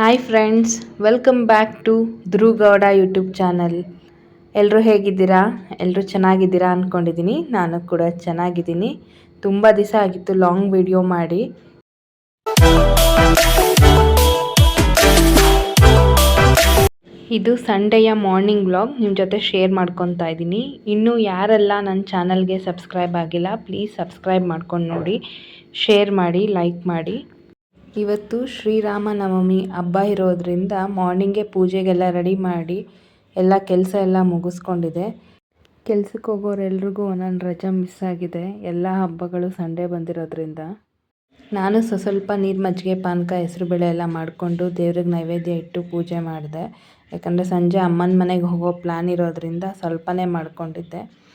Hi friends welcome back to ಧ್ರುಗೌಡ YouTube channel ಎಲ್ಲರೂ ಹೇಗಿದ್ದೀರಾ? ಎಲ್ಲರೂ ಚೆನ್ನಾಗಿದ್ದೀರಾ ಅಂದ್ಕೊಂಡಿದ್ದೀನಿ ನಾನು ಕೂಡ ಚೆನ್ನಾಗಿದ್ದೀನಿ. ತುಂಬ ದಿವಸ ಆಗಿತ್ತು ಲಾಂಗ್ ವಿಡಿಯೋ ಮಾಡಿ. ಇದು ಸಂಡೆಯ ಮಾರ್ನಿಂಗ್ ವ್ಲಾಗ್ ನಿಮ್ಮ ಜೊತೆ ಶೇರ್ ಮಾಡ್ಕೊತಾ ಇದ್ದೀನಿ. ಇನ್ನೂ ಯಾರೆಲ್ಲ ನನ್ನ ಚಾನಲ್ಗೆ ಸಬ್ಸ್ಕ್ರೈಬ್ ಆಗಿಲ್ಲ ಪ್ಲೀಸ್ ಸಬ್ಸ್ಕ್ರೈಬ್ ಮಾಡ್ಕೊಂಡು ನೋಡಿ. ಶೇರ್ ಮಾಡಿ ಲೈಕ್ ಮಾಡಿ. ಇವತ್ತು ಶ್ರೀರಾಮನವಮಿ ಹಬ್ಬ ಇರೋದ್ರಿಂದ ಮಾರ್ನಿಂಗೇ ಪೂಜೆಗೆಲ್ಲ ರೆಡಿ ಮಾಡಿ ಎಲ್ಲ ಕೆಲಸ ಎಲ್ಲ ಮುಗಿಸ್ಕೊಂಡಿದೆ. ಕೆಲ್ಸಕ್ಕೆ ಹೋಗೋರೆಲ್ರಿಗೂ ಒಂದೊಂದು ರಜೆ ಮಿಸ್ ಆಗಿದೆ. ಎಲ್ಲ ಹಬ್ಬಗಳು ಸಂಡೇ ಬಂದಿರೋದ್ರಿಂದ. ನಾನು ಸ್ವ ಸ್ವಲ್ಪ ನೀರು ಮಜ್ಜಿಗೆ, ಪಾನಕ, ಹೆಸರು ಬೇಳೆ ಎಲ್ಲ ಮಾಡಿಕೊಂಡು ದೇವ್ರಿಗೆ ನೈವೇದ್ಯ ಇಟ್ಟು ಪೂಜೆ ಮಾಡಿದೆ. ಯಾಕಂದರೆ ಸಂಜೆ ಅಮ್ಮನ ಮನೆಗೆ ಹೋಗೋ ಪ್ಲ್ಯಾನ್ ಇರೋದರಿಂದ ಸ್ವಲ್ಪನೇ ಮಾಡ್ಕೊಂಡಿದ್ದೆ.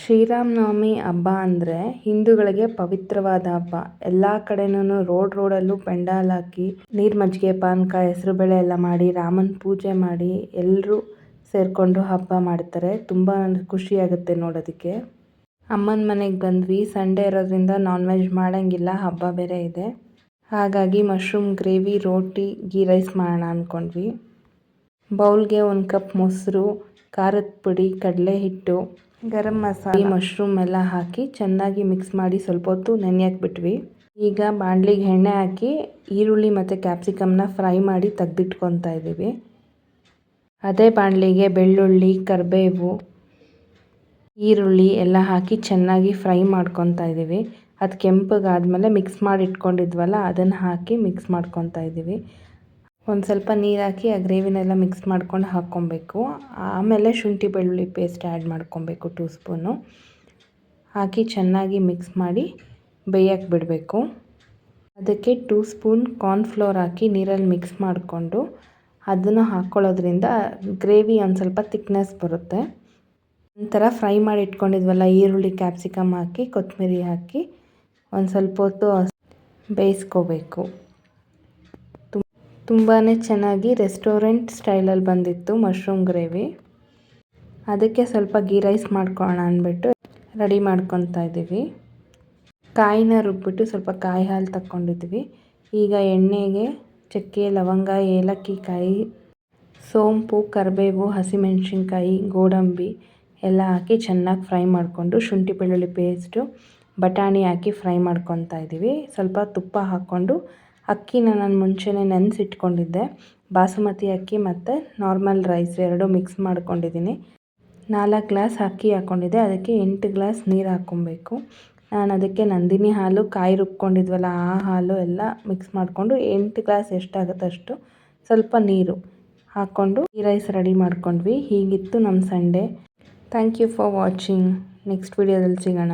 ಶ್ರೀರಾಮನವಮಿ ಹಬ್ಬ ಅಂದರೆ ಹಿಂದೂಗಳಿಗೆ ಪವಿತ್ರವಾದ ಹಬ್ಬ. ಎಲ್ಲ ಕಡೆನೂ ರೋಡ್ ರೋಡಲ್ಲೂ ಪೆಂಡಾಲ್ ಹಾಕಿ ನೀರು ಮಜ್ಜಿಗೆ ಪಾನಕ ಹೆಸರುಬೇಳೆ ಎಲ್ಲ ಮಾಡಿ, ರಾಮನ ಪೂಜೆ ಮಾಡಿ ಎಲ್ಲರೂ ಸೇರಿಕೊಂಡು ಹಬ್ಬ ಮಾಡ್ತಾರೆ. ತುಂಬ ಖುಷಿಯಾಗುತ್ತೆ ನೋಡೋದಕ್ಕೆ. ಅಮ್ಮನ ಮನೆಗೆ ಬಂದ್ವಿ. ಸಂಡೇ ಇರೋದ್ರಿಂದ ನಾನ್ ವೆಜ್ ಮಾಡೋಂಗಿಲ್ಲ. ಹಬ್ಬ ಬೇರೆ ಇದೆ. ಹಾಗಾಗಿ mushroom gravy roti ghee rice ಮಾಡೋಣ ಅಂದ್ಕೊಂಡ್ವಿ ಬೌಲ್ಗೆ ಒಂದು ಕಪ್ ಮೊಸರು, ಖಾರದ ಪುಡಿ, ಕಡಲೆ ಹಿಟ್ಟು ಗರಂ ಮಸಾಲೆ. ಮಶ್ರೂಮ್ ಎಲ್ಲ ಹಾಕಿ ಚೆನ್ನಾಗಿ ಮಿಕ್ಸ್ ಮಾಡಿ ಸ್ವಲ್ಪ ಹೊತ್ತು ನೆನೆಯಕ್ಕೆ ಬಿಟ್ವಿ. ಈಗ ಬಾಣಲಿಗೆ ಎಣ್ಣೆ ಹಾಕಿ ಈರುಳ್ಳಿ ಮತ್ತು ಕ್ಯಾಪ್ಸಿಕಮ್ನ ಫ್ರೈ ಮಾಡಿ ತೆಗ್ದಿಟ್ಕೊತಾ ಇದ್ದೀವಿ. ಅದೇ ಬಾಣಲಿಗೆ ಬೆಳ್ಳುಳ್ಳಿ, ಕರಿಬೇವು, ಈರುಳ್ಳಿ ಎಲ್ಲ ಹಾಕಿ ಚೆನ್ನಾಗಿ ಫ್ರೈ ಮಾಡ್ಕೊತಾ ಇದ್ದೀವಿ. ಅದು ಕೆಂಪಗಾದ್ಮೇಲೆ ಮಿಕ್ಸ್ ಮಾಡಿ ಇಟ್ಕೊಂಡಿದ್ವಲ್ಲ, ಅದನ್ನು ಹಾಕಿ ಮಿಕ್ಸ್ ಮಾಡ್ಕೊತಾ ಇದ್ದೀವಿ. ಒಂದು ಸ್ವಲ್ಪ ನೀರು ಹಾಕಿ ಆ ಗ್ರೇವಿನೆಲ್ಲ ಮಿಕ್ಸ್ ಮಾಡ್ಕೊಂಡು ಹಾಕ್ಕೊಬೇಕು. ಆಮೇಲೆ ಶುಂಠಿ ಬೆಳ್ಳುಳ್ಳಿ ಪೇಸ್ಟ್ ಆ್ಯಡ್ ಮಾಡ್ಕೊಬೇಕು ಟೂ ಸ್ಪೂನು ಹಾಕಿ ಚೆನ್ನಾಗಿ ಮಿಕ್ಸ್ ಮಾಡಿ ಬೇಯಕ್ಕೆ ಬಿಡಬೇಕು. ಅದಕ್ಕೆ ಟೂ ಸ್ಪೂನ್ ಕಾರ್ನ್ಫ್ಲೋರ್ ಹಾಕಿ ನೀರಲ್ಲಿ ಮಿಕ್ಸ್ ಮಾಡಿಕೊಂಡು ಅದನ್ನು ಹಾಕ್ಕೊಳ್ಳೋದ್ರಿಂದ ಗ್ರೇವಿ ಒಂದು ಸ್ವಲ್ಪ ತಿಕ್ನೆಸ್ ಬರುತ್ತೆ. ಒಂಥರ ಫ್ರೈ ಮಾಡಿ ಇಟ್ಕೊಂಡಿದ್ವಲ್ಲ ಈರುಳ್ಳಿ ಕ್ಯಾಪ್ಸಿಕಮ್ ಹಾಕಿ ಕೊತ್ತಂಬರಿ ಹಾಕಿ ಒಂದು ಸ್ವಲ್ಪ ಹೊತ್ತು ಬೇಯಿಸ್ಕೋಬೇಕು. ತುಂಬಾ ಚೆನ್ನಾಗಿ ರೆಸ್ಟೋರೆಂಟ್ ಸ್ಟೈಲಲ್ಲಿ ಬಂದಿತ್ತು ಮಶ್ರೂಮ್ ಗ್ರೇವಿ. ಅದಕ್ಕೆ ಸ್ವಲ್ಪ ಗೀ ರೈಸ್ ಮಾಡ್ಕೊಳ್ಳೋಣ ಅಂದ್ಬಿಟ್ಟು ರೆಡಿ ಮಾಡ್ಕೊತಾ ಇದ್ದೀವಿ. ಕಾಯಿನ ರುಬ್ಬಿಟ್ಟು ಸ್ವಲ್ಪ ಕಾಯಿ ಹಾಲು ತಕ್ಕೊಂಡಿದ್ವಿ ಈಗ ಎಣ್ಣೆಗೆ ಚಕ್ಕೆ, ಲವಂಗ, ಏಲಕ್ಕಿ ಕಾಯಿ, ಸೋಂಪು, ಕರಿಬೇವು, ಹಸಿಮೆಣಸಿನ್ಕಾಯಿ, ಗೋಡಂಬಿ ಎಲ್ಲ ಹಾಕಿ ಚೆನ್ನಾಗಿ ಫ್ರೈ ಮಾಡಿಕೊಂಡು ಶುಂಠಿ ಬೆಳ್ಳುಳ್ಳಿ ಪೇಸ್ಟು, ಬಟಾಣಿ ಹಾಕಿ ಫ್ರೈ ಮಾಡ್ಕೊತಾ ಇದ್ದೀವಿ. ಸ್ವಲ್ಪ ತುಪ್ಪ ಹಾಕ್ಕೊಂಡು ಅಕ್ಕಿನ ನಾನು ಮುಂಚೆನೇ ನೆನೆಸಿಟ್ಕೊಂಡಿದ್ದೆ. ಬಾಸುಮತಿ ಅಕ್ಕಿ ಮತ್ತು ನಾರ್ಮಲ್ ರೈಸ್ ಎರಡು ಮಿಕ್ಸ್ ಮಾಡ್ಕೊಂಡಿದ್ದೀನಿ. ನಾಲ್ಕು ಗ್ಲಾಸ್ ಅಕ್ಕಿ ಹಾಕ್ಕೊಂಡಿದ್ದೆ ಅದಕ್ಕೆ ಎಂಟು ಗ್ಲಾಸ್ ನೀರು ಹಾಕ್ಕೊಬೇಕು. ನಾನು ಅದಕ್ಕೆ ನಂದಿನಿ ಹಾಲು, ಕಾಯಿ ರುಬ್ಕೊಂಡಿದ್ವಲ್ಲ ಆ ಹಾಲು ಎಲ್ಲ ಮಿಕ್ಸ್ ಮಾಡಿಕೊಂಡು ಎಂಟು ಗ್ಲಾಸ್ ಎಷ್ಟಾಗುತ್ತೆ ಅಷ್ಟು ಸ್ವಲ್ಪ ನೀರು ಹಾಕ್ಕೊಂಡು ಈ ರೈಸ್ ರೆಡಿ ಮಾಡ್ಕೊಂಡ್ವಿ. ಹೀಗಿತ್ತು ನಮ್ಮ Sunday. Thank you for watching next ವಿಡಿಯೋದಲ್ಲಿ ಸಿಗೋಣ.